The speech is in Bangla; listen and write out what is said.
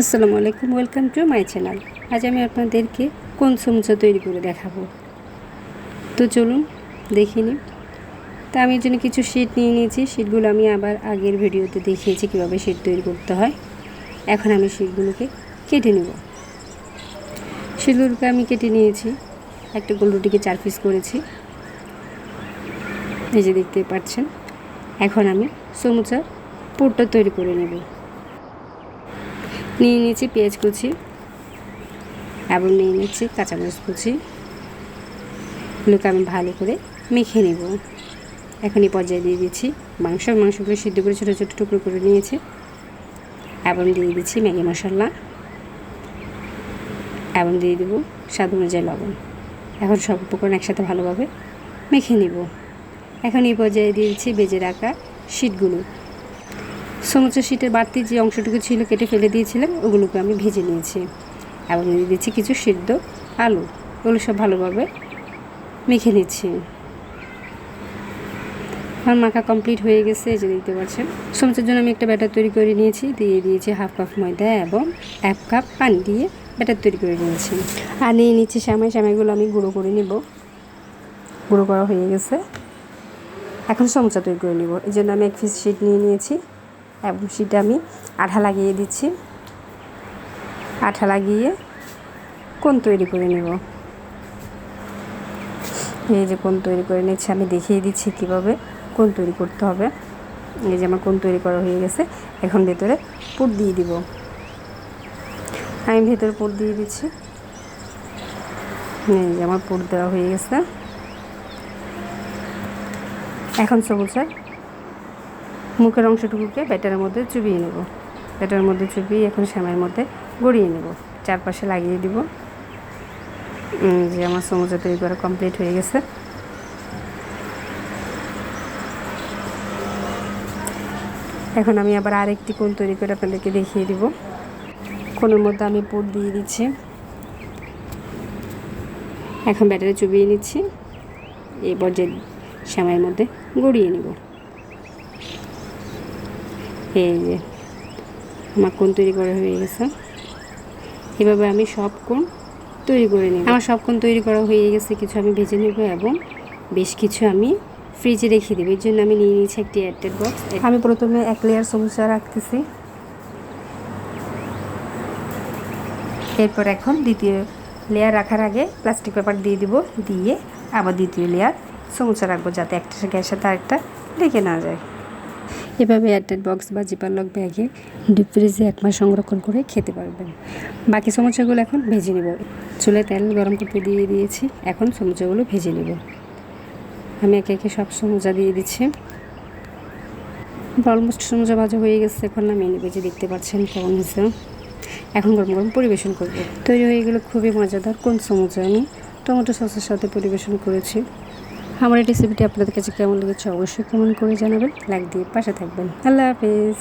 আসসালামু আলাইকুম ওয়েলকাম টু মাই চ্যানেল আজ আমি আপনাদেরকে কোন সমুচা তৈরি করে দেখাবো। তো চলুন, দেখে নিই। তা আমি এর জন্য কিছু শিট নিয়ে নিয়েছি। শিটগুলো আমি আবার আগের ভিডিওতে দেখিয়েছি কীভাবে শিট তৈরি করতে হয়। এখন আমি শিটগুলোকে কেটে নেব। শিটগুলোকে আমি কেটে নিয়েছি। একটা গোল রুটিকে চার পিস করেছি। এই যে দেখতে পাচ্ছেন, এখন আমি সমুচার পুরটা তৈরি করে নেব। নিয়ে নিয়েছি পেঁয়াজ কুচি এবং নিয়ে নিচ্ছি কাঁচামরিচ কুচি। এগুলোকে আমি ভালো করে মেখে নেব। এখন এই পর্যায়ে দিয়ে দিচ্ছি মাংস। মাংসগুলো সিদ্ধ করে ছোটো ছোটো টুকরো করে নিয়েছি। এবং দিয়ে দিচ্ছি ম্যাগি মশলা। এবং দিয়ে দেবো স্বাদ অনুযায়ী লবণ। এখন সব উপকরণ একসাথে ভালোভাবে মেখে নেব। এখন এই পর্যায়ে দিয়ে দিচ্ছি বেজে রাখা শিটগুলো। সমুদ্র শীটের বাড়তি যে অংশটুকু ছিল কেটে ফেলে দিয়েছিলাম, ওগুলোকে আমি ভেজে নিয়েছি। এবং দিয়ে দিচ্ছি কিছু সিদ্ধ আলু। ওগুলো সব ভালোভাবে মেখে নিচ্ছি। আমার মাখা কমপ্লিট হয়ে গেছে, এই যে দেখতে পাচ্ছেন। সমুচের জন্য আমি একটা ব্যাটার তৈরি করে নিয়েছি, দিয়ে দিয়েছি হাফ কাপ ময়দা এবং এক কাপ পানি দিয়ে ব্যাটার তৈরি করে নিয়েছি। আর নিয়ে নিচ্ছি সামাই সামাইগুলো আমি গুঁড়ো করে নেব। গুঁড়ো করা হয়ে গেছে। এখন সমুচা তৈরি করে নেব। এই জন্য আমি এক পিস শিট নিয়ে নিয়েছি। এবং সেটা আমি আঠা লাগিয়ে দিচ্ছি। আঠা লাগিয়ে কোন তৈরি করে নেব? এই যে কোন তৈরি করে নিচ্ছি, আমি দেখিয়ে দিচ্ছি কীভাবে কোন তৈরি করতে হবে। এই যে আমার কোন তৈরি করা হয়ে গেছে, এখন ভেতরে পুট দিয়ে দিব। আমি ভেতরে পুট দিয়ে দিচ্ছি। এই যে আমার পুট দেওয়া হয়ে গেছে। এখন সবুজের মুখের অংশটুকুকে ব্যাটারের মধ্যে চুবিয়ে নেব। ব্যাটারের মধ্যে চুবিয়ে এখন শ্যামের মধ্যে গড়িয়ে নেব। চারপাশে লাগিয়ে দিব। যে আমার সমুচা তৈরি করা কমপ্লিট হয়ে গেছে। এখন আমি আবার আরেকটি কোন তৈরি করে আপনাদেরকে দেখিয়ে দিব। কোনের মধ্যে আমি পুর দিয়ে দিচ্ছি। এখন ব্যাটারে চুবিয়ে নিচ্ছি। এই পর্যায়ে শ্যামের মধ্যে গড়িয়ে নেব। এই যে আমার কোন তৈরি করা হয়ে গেছে। এভাবে আমি সব কোন তৈরি করে নিই আমার সব কোন তৈরি করা হয়ে গেছে কিছু আমি ভেজে নেব এবং বেশ কিছু আমি ফ্রিজে রেখে দেবো। এর জন্য আমি নিয়ে নিয়েছি একটি এয়ারটেল বক্স আমি প্রথমে এক লেয়ার সমস্যা রাখতেছি। এরপর এখন দ্বিতীয় লেয়ার রাখার আগে প্লাস্টিক পেপার দিয়ে দিব। দিয়ে আবার দ্বিতীয় লেয়ার সমুচা রাখব যাতে একটা গ্যাসের তার একটা লেগে না যায়। এভাবে এয়ারটেল বক্স বা জিপারলক ব্যাগে ডিপ ফ্রিজে এক মাস সংরক্ষণ করে খেতে পারবেন। বাকি সমুচাগুলো এখন ভেজে নেব। চুলে তেল গরম করতে দিয়ে দিয়েছি। এখন সমুচাগুলো ভেজে নেব। আমি একে একে সব সমুচা দিয়ে দিচ্ছি। অলমোস্ট সমুচা ভাজা হয়ে গেছে। এখন আমি বেজে দেখতে পাচ্ছেন কেমন হয়েছে। এখন গরম গরম পরিবেশন করব। তৈরি হয়ে গেলো খুবই মজাদার কোন সমুচা আমি? টমেটো সসের সাথে পরিবেশন করেছি। আমার এই রেসিপিটি আপনাদের কাছে কেমন লেগেছে অবশ্যই কমেন্ট করে জানাবেন লাইক দিয়ে পাশে থাকবেন। আল্লাহ হাফিজ।